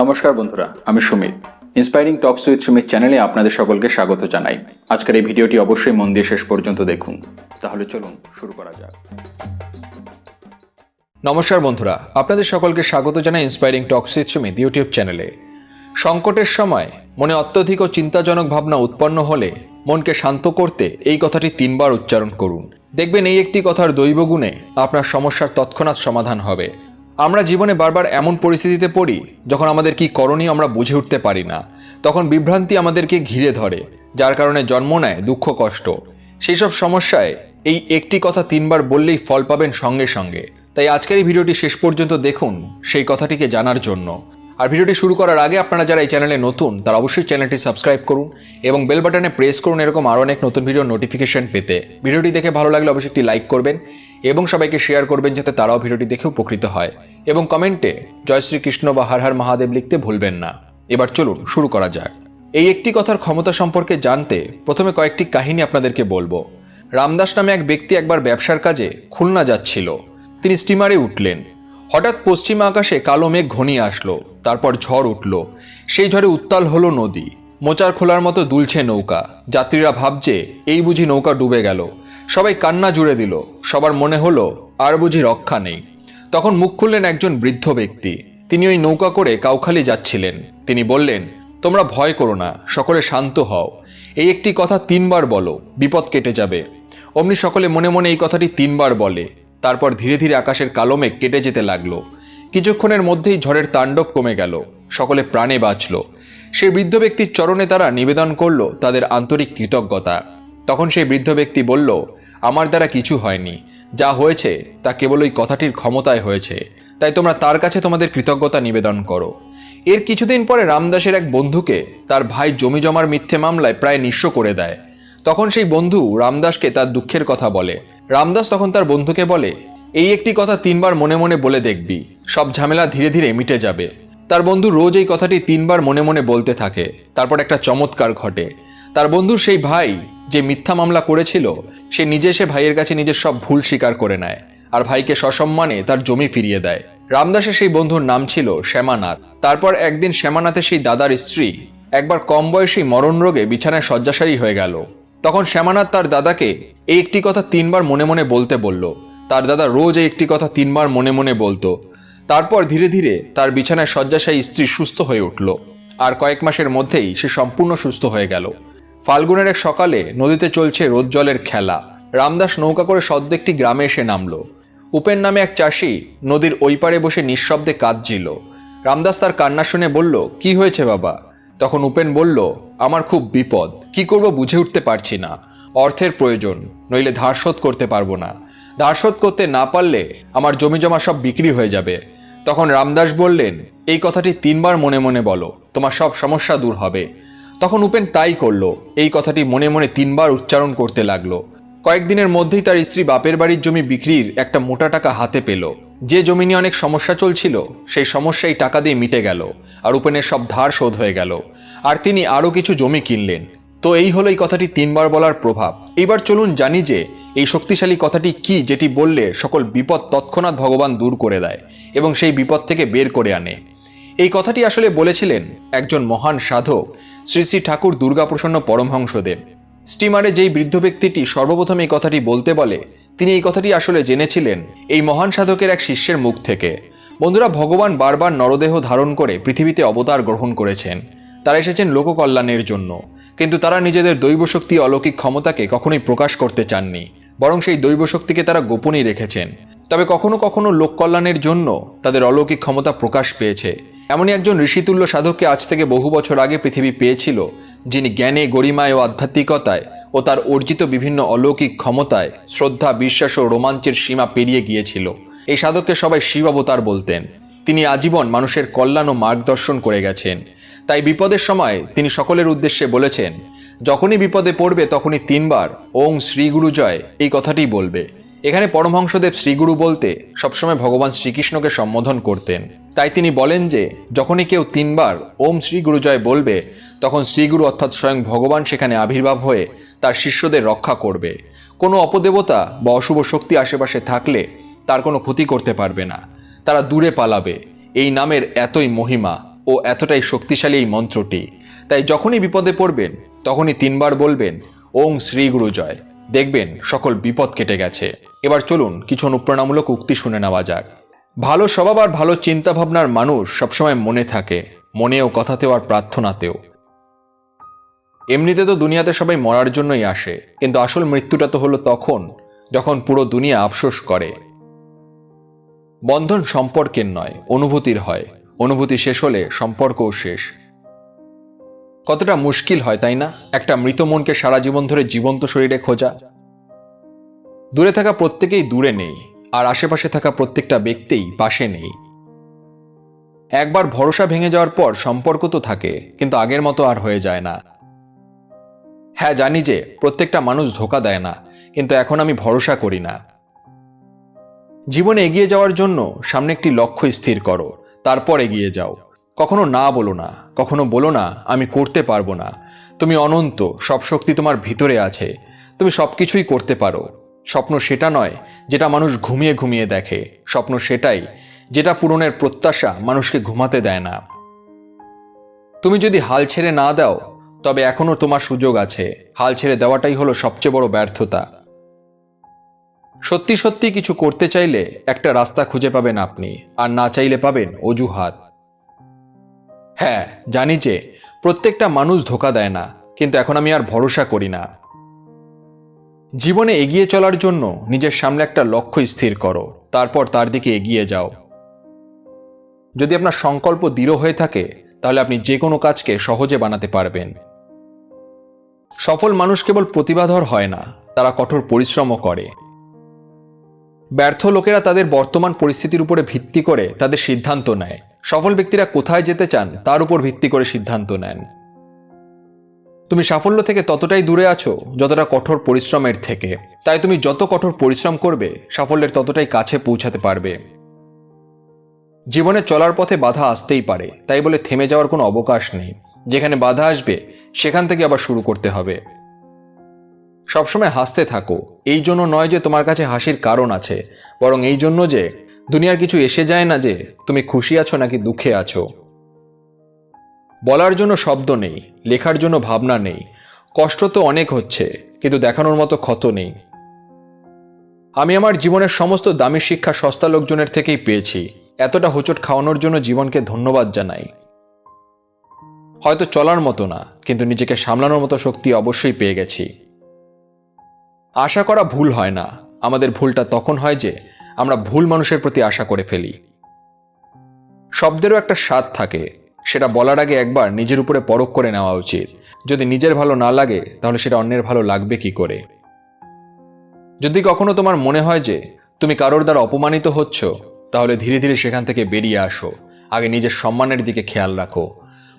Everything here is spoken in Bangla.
নমস্কার বন্ধুরা, আমি Sumit. Inspiring talks with Sumit চ্যানেলে আপনাদের সকলকে স্বাগত জানাই। আজকের এই ভিডিওটি অবশ্যই মন দিয়ে শেষ পর্যন্ত দেখুন। তাহলে চলুন শুরু করা যাক। নমস্কার বন্ধুরা, আপনাদের সকলকে স্বাগত জানাই inspiring talks with Sumit YouTube চ্যানেলে সংকটের সময় মনে অত্যধিক ও চিন্তাজনক ভাবনা উৎপন্ন হলে মনকে শান্ত করতে এই কথাটি তিনবার উচ্চারণ করুন। দেখবেন এই একটি কথার দৈবগুণে আপনার সমস্যার তৎক্ষণাৎ সমাধান হবে। আমরা জীবনে বারবার এমন পরিস্থিতিতে পড়ি যখন আমাদের কি করণীয় আমরা বুঝে উঠতে পারি না। তখন বিভ্রান্তি আমাদেরকে ঘিরে ধরে, যার কারণে জন্ম নেয় দুঃখ, কষ্ট। সেই সব সমস্যায় এই একটি কথা তিনবার বললেই ফল পাবেন সঙ্গে সঙ্গে। তাই আজকের এই ভিডিওটি শেষ পর্যন্ত দেখুন সেই কথাটিকে জানার জন্য। আর ভিডিওটি শুরু করার আগে আপনারা যারা এই চ্যানেলে নতুন, তারা অবশ্যই চ্যানেলটি সাবস্ক্রাইব করুন এবং বেল বাটনে প্রেস করুন এরকম আরও অনেক নতুন ভিডিও নোটিফিকেশন পেতে। ভিডিওটি দেখে ভালো লাগলে অবশ্যই একটি লাইক করবেন এবং সবাইকে শেয়ার করবেন যাতে তারাও ভিডিওটি দেখে উপকৃত হয়। এবং কমেন্টে জয় শ্রীকৃষ্ণ বা হর হর মহাদেব লিখতে ভুলবেন না। এবার চলুন, শুরু করা যাক। এই একটি কথার ক্ষমতা সম্পর্কে জানতে প্রথমে কয়েকটি কাহিনী আপনাদেরকে বলব। রামদাস নামে এক ব্যক্তি একবার ব্যবসার কাজে খুলনা যাচ্ছিল। তিনি স্টিমারে উঠলেন। হঠাৎ পশ্চিমা আকাশে কালো মেঘ ঘনিয়ে আসলো। তারপর ঝড় উঠল। সেই ঝড়ে উত্তাল হলো নদী। মোচার খোলার মতো দুলছে নৌকা। যাত্রীরা ভাবছে, এই বুঝি নৌকা ডুবে গেল। সবাই কান্না জুড়ে দিল। সবার মনে হলো, আর বুঝি রক্ষা নেই। তখন মুখ খুললেন একজন বৃদ্ধ ব্যক্তি। তিনি ওই নৌকা করে কাউখালি যাচ্ছিলেন। তিনি বললেন, তোমরা ভয় করো না, সকলে শান্ত হও। এই একটি কথা তিনবার বলো, বিপদ কেটে যাবে। অমনি সকলে মনে মনে এই কথাটি তিনবার বলে। তারপর ধীরে ধীরে আকাশের কালো মেঘ কেটে যেতে লাগল। কিছুক্ষণের মধ্যেই ঝড়ের তাণ্ডব কমে গেল। সকলে প্রাণে বাঁচল। সে বৃদ্ধ ব্যক্তির চরণে তারা নিবেদন করল তাদের আন্তরিক কৃতজ্ঞতা। তখন সেই বৃদ্ধ ব্যক্তি বলল, আমার দ্বারা কিছু হয়নি। যা হয়েছে তা কেবল ওই কথাটির ক্ষমতায় হয়েছে। তাই তোমরা তার কাছে তোমাদের কৃতজ্ঞতা নিবেদন করো। এর কিছুদিন পরে রামদাসের এক বন্ধুকে তার ভাই জমি জমার মিথ্যে মামলায় প্রায় নিঃস্ব করে দেয়। তখন সেই বন্ধু রামদাসকে তার দুঃখের কথা বলে। রামদাস তখন তার বন্ধুকে বলে এই একটি কথা তিনবার মনে মনে বলে দেখবি। সব ঝামেলা ধীরে ধীরে মিটে যাবে। তার বন্ধু রোজ এই কথাটি তিনবার মনে মনে বলতে থাকে। তারপর একটা চমৎকার ঘটে। তার বন্ধুর সেই ভাই যে মিথ্যা মামলা করেছিল, সে নিজে সে ভাইয়ের কাছে নিজের সব ভুল স্বীকার করে নেয় আর ভাইকে সসম্মানে তার জমি ফিরিয়ে দেয়। রামদাসের সেই বন্ধুর নাম ছিল শ্যামানাথ। তারপর একদিন শ্যামানাথের সেই দাদার স্ত্রী একবার কম বয়সী মরণ রোগে বিছানায় শয্যাশায়ী হয়ে গেল। তখন শ্যামানাথ তার দাদাকে এই একটি কথা তিনবার মনে মনে বলতে বলল তার দাদা রোজ একটি কথা তিনবার মনে মনে বলতো। তারপর ধীরে ধীরে তার বিছানায় শয্যাশায়ী স্ত্রী সুস্থ হয়ে উঠল। আর কয়েক মাসের মধ্যেই সে সম্পূর্ণ সুস্থ হয়ে গেল। ফাল্গুনের এক সকালে নদীতে চলছে রোদ জলের খেলা। রামদাস নৌকা করে সদ্য একটি গ্রামে এসে নামল। উপেন নামে এক চাষি নদীর ওই পারে বসে নিঃশব্দে কাঁদছিল। রামদাস তার কান্না শুনে বলল, কি হয়েছে বাবা? তখন উপেন বলল, আমার খুব বিপদ। কি করব বুঝে উঠতে পারছি না। অর্থের প্রয়োজন, নইলে ধার শোধ করতে পারব না। ধার শোধ করতে না পারলে আমার জমি জমা সব বিক্রি হয়ে যাবে। তখন রামদাস বললেন, এই কথাটি তিনবার মনে মনে বলো, তোমার সব সমস্যা দূর হবে। তখন উপেন তাই করল, এই কথাটি মনে মনে তিনবার উচ্চারণ করতে লাগল। কয়েকদিনের মধ্যেই তার স্ত্রী বাপের বাড়ির জমি বিক্রির একটা মোটা টাকা হাতে পেল। যে জমি নিয়ে অনেক সমস্যা চলছিল, সেই সমস্যাই টাকা দিয়ে মিটে গেল আর উপেনের সব ধার শোধ হয়ে গেল। আর তিনি আরও কিছু জমি কিনলেন। তো এই হলো এই কথাটি তিনবার বলার প্রভাব। এইবার চলুন জানি যে এই শক্তিশালী কথাটি কি যেটি বললে সকল বিপদ তৎক্ষণাৎ ভগবান দূর করে দেয় এবং সেই বিপদ থেকে বের করে আনে? এই কথাটি আসলে বলেছিলেন একজন মহান সাধক, শ্রী শ্রী ঠাকুর দুর্গাপ্রসন্ন পরমহংসদেব। স্টিমারে যেই বৃদ্ধ ব্যক্তিটি সর্বপ্রথম এই কথাটি বলতে বলে, তিনি এই কথাটি আসলে জেনেছিলেন এই মহান সাধকের এক শিষ্যের মুখ থেকে। বন্ধুরা, ভগবান বারবার নরদেহ ধারণ করে পৃথিবীতে অবতার গ্রহণ করেছেন। তারা এসেছেন লোককল্যাণের জন্য। কিন্তু তারা নিজেদের দৈব শক্তি অলৌকিক ক্ষমতাকে কখনোই প্রকাশ করতে চাননি। বরং সেই দৈব শক্তিকে তারা গোপনই রেখেছেন। তবে কখনো কখনো লোক কল্যাণের জন্য তাদের অলৌকিক ক্ষমতা প্রকাশ পেয়েছে। এমনই একজন ঋষিতুল্য সাধককে আজ থেকে বহু বছর আগে পৃথিবী পেয়েছিল, যিনি জ্ঞানে, গরিমায় ও আধ্যাত্মিকতায় ও তার অর্জিত বিভিন্ন অলৌকিক ক্ষমতায় শ্রদ্ধা, বিশ্বাস ও রোমাঞ্চের সীমা পেরিয়ে গিয়েছিল। এই সাধককে সবাই শিব অবতার বলতেন। তিনি আজীবন মানুষের কল্যাণ ও মার্গদর্শন করে গেছেন। তাই বিপদের সময় তিনি সকলের উদ্দেশ্যে বলেছেন যখনই বিপদে পড়বে তখনই তিনবার ওং শ্রী গুরু জয় এই কথাটিই বলবে। এখানে পরমহংসদেব শ্রীগুরু বলতে সবসময় ভগবান শ্রীকৃষ্ণকে সম্বোধন করতেন। তাই তিনি বলেন যে, যখনই কেউ তিনবার ওম শ্রী গুরু জয় বলবে, তখন শ্রীগুরু অর্থাৎ স্বয়ং ভগবান সেখানে আবির্ভাব হয়ে তার শিষ্যদের রক্ষা করবে। কোনো অপদেবতা বা অশুভ শক্তি আশেপাশে থাকলে তার কোনো ক্ষতি করতে পারবে না। তারা দূরে পালাবে। এই নামের এতই মহিমা ও এতটাই শক্তিশালী এই মন্ত্রটি। তাই যখনই বিপদে পড়বেন তখনই তিনবার বলবেন, ওং শ্রী গুরু জয়। দেখবেন সকল বিপদ কেটে গেছে। এবার চলুন কিছু অনুপ্রেরণামূলক উক্তি শুনে নেওয়া যাক। ভালো স্বভাব আর ভালো চিন্তা ভাবনার মানুষ সবসময় মনে থাকে, মনেও কথাতেও আর প্রার্থনাতেও। এমনিতে তো দুনিয়াতে সবাই মরার জন্যই আসে, কিন্তু আসল মৃত্যুটা তো হলো তখন, যখন পুরো দুনিয়া আফসোস করে। বন্ধন সম্পর্কের নয়, অনুভূতির হয়। অনুভূতি শেষ হলে সম্পর্কও শেষ। কতটা মুশকিল হয়, তাই না? একটা মৃত মনকে সারা জীবন ধরে জীবন্ত শরীরে খোঁজা। দূরে থাকা প্রত্যেকেই দূরে নেই, আর আশেপাশে থাকা প্রত্যেকটা ব্যক্তিই পাশে নেই। একবার ভরসা ভেঙে যাওয়ার পর সম্পর্ক তো থাকে, কিন্তু আগের মতো আর হয়ে যায় না। হ্যাঁ জানি যে প্রত্যেকটা মানুষ ধোকা দেয় না, কিন্তু এখন আমি ভরসা করি না। জীবনে এগিয়ে যাওয়ার জন্য সামনে একটি লক্ষ্য স্থির করো, তারপর এগিয়ে যাও। কখনো না বলো না, কখনো বলো না, আমি করতে পারব না। তুমি অনন্ত, সব শক্তি তোমার ভিতরে আছে। তুমি সব কিছুই করতে পারো। স্বপ্ন সেটা নয় যেটা মানুষ ঘুমিয়ে ঘুমিয়ে দেখে। স্বপ্ন সেটাই যেটা পূরণের প্রত্যাশা মানুষকে ঘুমাতে দেয় না। তুমি যদি হাল ছেড়ে না দাও, তবে এখনও তোমার সুযোগ আছে। হাল ছেড়ে দেওয়াটাই হলো সবচেয়ে বড় ব্যর্থতা। সত্যি সত্যি কিছু করতে চাইলে একটা রাস্তা খুঁজে পাবেন আপনি, আর না চাইলে পাবেন অজুহাত। হ্যাঁ জানি যে প্রত্যেকটা মানুষ ধোকা দেয় না, কিন্তু এখন আমি আর ভরসা করি না। জীবনে এগিয়ে চলার জন্য নিজের সামনে একটা লক্ষ্য স্থির করো, তারপর তার দিকে এগিয়ে যাও। যদি আপনার সংকল্প দৃঢ় হয়ে থাকে, তাহলে আপনি যে কোনো কাজকে সহজে বানাতে পারবেন। সফল মানুষ কেবল প্রতিভাধর হয় না, তারা কঠোর পরিশ্রমও করে। ব্যর্থ লোকেরা তাদের বর্তমান পরিস্থিতির উপরে ভিত্তি করে তাদের সিদ্ধান্ত নেয়। সফল ব্যক্তিরা কোথায় যেতে চান, তার উপর ভিত্তি করে সিদ্ধান্ত নেন। তুমি সাফল্য থেকে ততটাই দূরে আছো, যতটা কঠোর পরিশ্রমের থেকে। তাই তুমি যত কঠোর পরিশ্রম করবে, সাফল্যের ততটাই কাছে পৌঁছাতে পারবে। জীবনে চলার পথে বাধা আসতেই পারে, তাই বলে থেমে যাওয়ার কোনো অবকাশ নেই। যেখানে বাধা আসবে, সেখান থেকে আবার শুরু করতে হবে। সবসময় হাসতে থাকো। এই জন্য নয় যে তোমার কাছে হাসির কারণ আছে, বরং এই জন্য যে দুনিয়ার কিছু এসে যায় না যে তুমি খুশি আছো নাকি দুঃখে আছো। বলার জন্য শব্দ নেই, লেখার জন্য ভাবনা নেই। কষ্ট তো অনেক হচ্ছে, কিন্তু দেখানোর মতো ক্ষত নেই। আমি আমার জীবনের সমস্ত দামি শিক্ষা সস্তা লোকজনের থেকেই পেয়েছি। এতটা হোঁচট খাওয়ানোর জন্য জীবনকে ধন্যবাদ জানাই। হয়তো চলার মতো না, কিন্তু নিজেকে সামলানোর মতো শক্তি অবশ্যই পেয়ে গেছি। আশা করা ভুল হয় না। আমাদের ভুলটা তখন হয় যে আমরা ভুল মানুষের প্রতি আশা করে ফেলি। শব্দেরও একটা স্বাদ থাকে, সেটা বলার আগে একবার নিজের উপরে পরখ করে নেওয়া উচিত। যদি নিজের ভালো না লাগে, তাহলে সেটা অন্যের ভালো লাগবে কি করে? যদি কখনো তোমার মনে হয় যে তুমি কারোর দ্বারা অপমানিত হচ্ছ, তাহলে ধীরে ধীরে সেখান থেকে বেরিয়ে আসো। আগে নিজের সম্মানের দিকে খেয়াল রাখো।